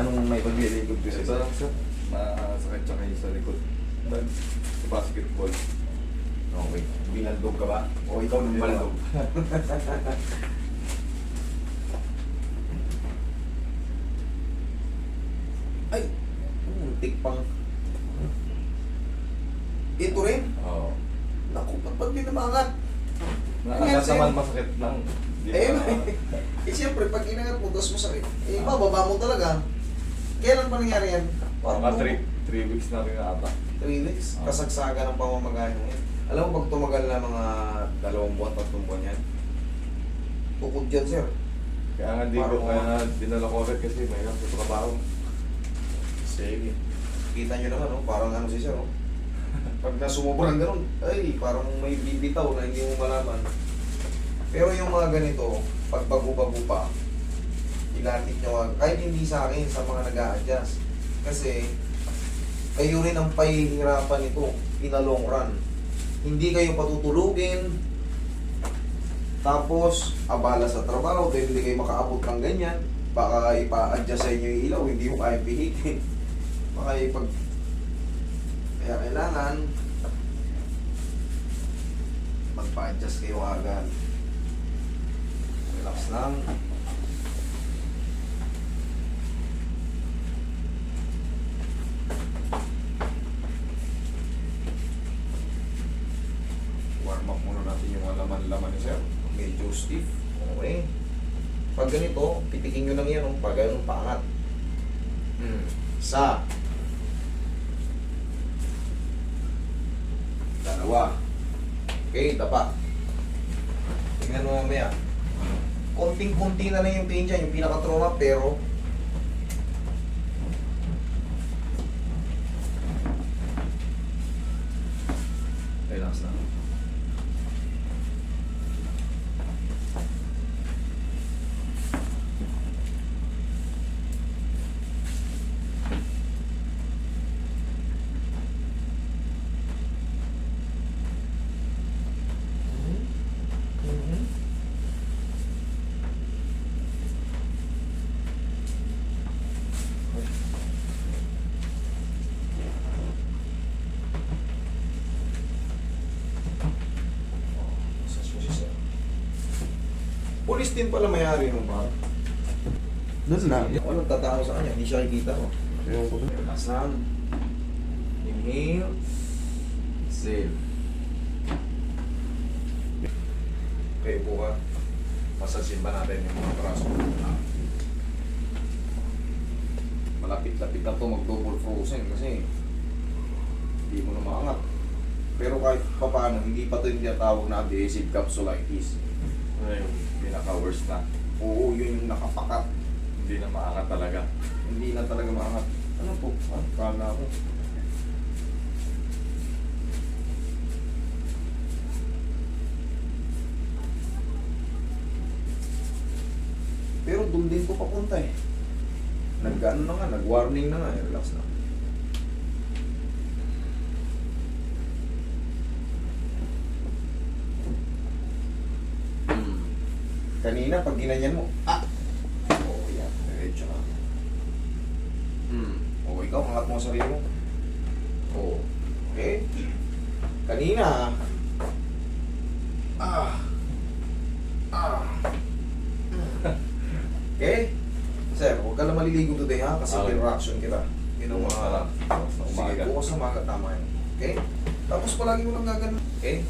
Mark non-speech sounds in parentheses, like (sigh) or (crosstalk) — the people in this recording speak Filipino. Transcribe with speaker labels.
Speaker 1: Anong may pagliligod ko
Speaker 2: Ito
Speaker 1: sa
Speaker 2: lang sir, masakit siya kayo sa likod. Sa basketball.
Speaker 1: Okay. Binaldog ka ba? O ikaw nang balandog? (laughs) Ay! Muntik pang... Ito rin?
Speaker 2: Oo.
Speaker 1: Naku, ba't ba't di namangat?
Speaker 2: Nakakat naman masakit lang.
Speaker 1: Eh, (laughs) eh siyempre, pag inangat mo, tapos masakit, eh, bababa mo talaga. Kailan pa nangyari yan?
Speaker 2: Mga 3 weeks na rin ata.
Speaker 1: 3 weeks.
Speaker 2: Ah.
Speaker 1: Kasagsaga ng pamamagayan mo yan. Alam mo, pag tumagal na mga dalawang buwan, tatlong buwan yan, tukod dyan, sir.
Speaker 2: Kaya nga di ko, kaya nga dinala ko agad kasi may sa trabaho.
Speaker 1: Sige. Kita nyo naman, oh, parang ano si sir, oh. Pag nasumubrang ganun, ay, parang may bibitaw na hindi mo malaman. Pero yung mga ganito, pag bago-bago pa, ilatik nyo, kahit hindi sa akin, sa mga nag adjust Kasi, kayo rin ang pahihirapan nito in a long run. Hindi kayo patutulugin, tapos, abala sa trabaho, dahil hindi kayo makaabot ng ganyan, baka ipa-adjust sa inyo yung ilaw, hindi mo kaya pihitin. (laughs) Baka ipag... Kaya kailangan magpa-adjust kayo agad. Relax lang. Natin yung laman-laman ni sir. Medyo stiff. Okay. Pag ganito, pitikin nyo lang yan. Oh. Pag ganun, paangat. Hmm. Sa. Dalawa. Okay, tapa. Tingnan mo mamaya. Konting-konti na lang yung pain dyan, yung pinaka-trauma, pero relax lang. Mhm. Massage mo si sir. Pulis din pala may-ari ng bar.
Speaker 3: Doon lang.
Speaker 1: Walang tatao sa kanya, hindi siya kikita ko.
Speaker 3: Ewan ko.
Speaker 1: Lang. Inhale. Exhale. Okay po ka. Masasin ba natin yung mga braso? Malapit-lapit na to mag-double frozen kasi hindi mo na maangat. Pero kahit pa paano, hindi pa ito yung tinatawag na adhesive capsulitis.
Speaker 2: Ano yung pinaka-worst na.
Speaker 1: Oo, yun yung nakapakat.
Speaker 2: Hindi na maangat talaga.
Speaker 1: Hindi na talaga maangat. Ano po? Ah, kala ko. Pero doon din ko papunta eh. Nag-ano na nga, nag-warning na nga. eh. Relax na. Kanina, pag ginanyan mo, ah! Oo, yan. Diretso na. Hmm. O, ikaw, angat mo sarili mo. Oo. Okay? Kanina, ah. Ah. (laughs) Okay? Sir, huwag ka na maliligo today ha, kasi
Speaker 2: Okay.
Speaker 1: reaction kita. Yun ang mga... Sige, bukas na umaga, tama yun. Okay? Tapos palagi mo lang gagano. Okay?